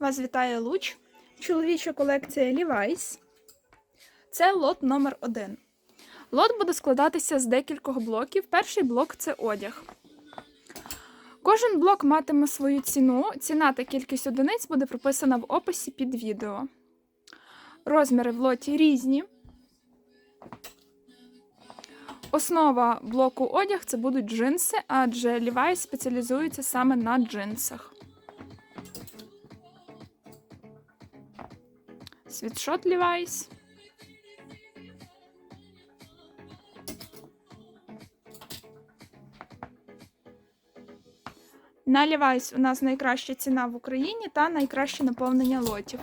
Вас вітає Луч, чоловіча колекція Levi's. Це лот номер 1 Лот буде складатися з декількох блоків. Перший блок це одяг. Кожен блок матиме свою ціну. Ціна та кількість одиниць буде прописана в описі під відео. Розміри в лоті різні. Основа блоку одяг це будуть джинси, адже Levi's спеціалізується саме на джинсах. Світшот Levi's. На Levi's у нас найкраща ціна в Україні та найкраще наповнення лотів.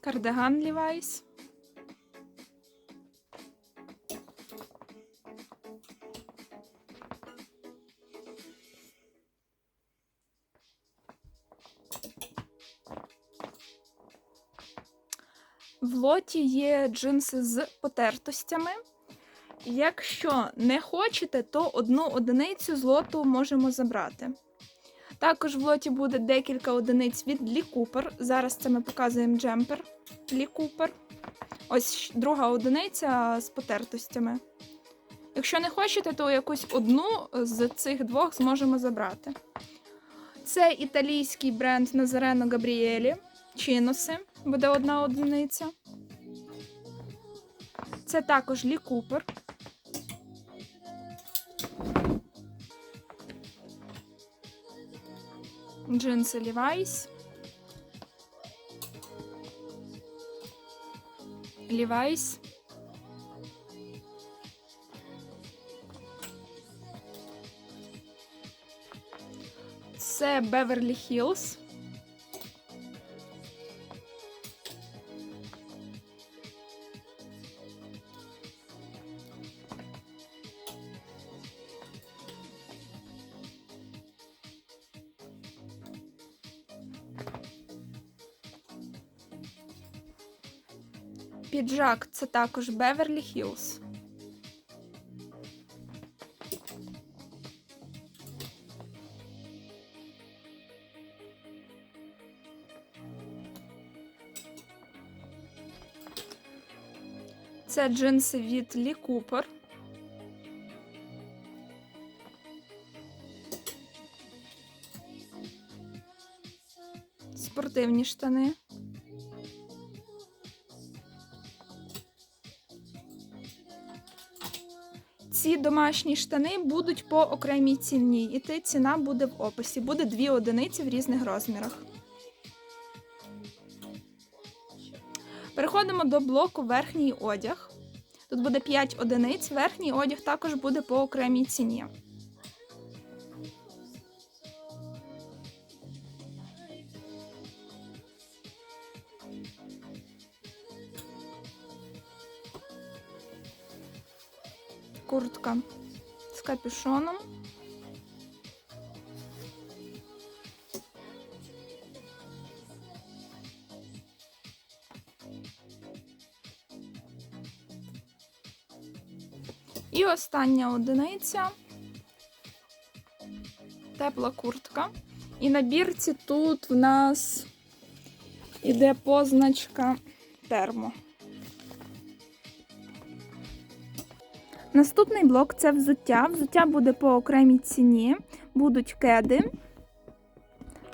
Кардиган Levi's. В лоті є джинси з потертостями. Якщо не хочете, то одну одиницю з лоту можемо забрати. Також в лоті буде декілька одиниць від Lee Cooper. Зараз це ми показуємо джемпер Lee Cooper. Ось друга одиниця з потертостями. Якщо не хочете, то якусь одну з цих двох зможемо забрати. Це італійський бренд Назарено Габріелі. Чиноси буде одна одиниця. Це також Лі Купер. Джинси Levi's. Levi's. Це Beverly Hills. Піджак це також Beverly Hills. Це джинси від Lee Cooper. Спортивні штани. Ці домашні штани будуть по окремій ціні, і ти ціна буде в описі. Буде дві одиниці в різних розмірах. Переходимо до блоку верхній одяг. Тут буде 5 одиниць. Верхній одяг також буде по окремій ціні. Куртка з капюшоном. І остання одиниця тепла куртка. І на бірці тут в нас іде позначка термо. Наступний блок це взуття. Взуття буде по окремій ціні. Будуть кеди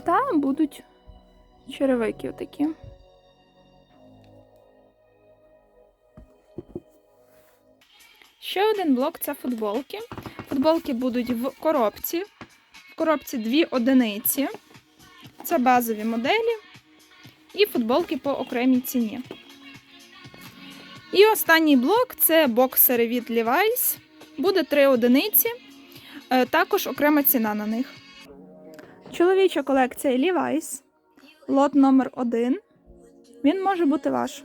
та будуть черевики отакі. Ще один блок це футболки. Футболки будуть в коробці. В коробці дві одиниці. Це базові моделі. І футболки по окремій ціні. І останній блок це боксери від Levi's. Буде три одиниці, е, також окрема ціна на них. Чоловіча колекція Levi's. Лот номер 1 Він може бути ваш.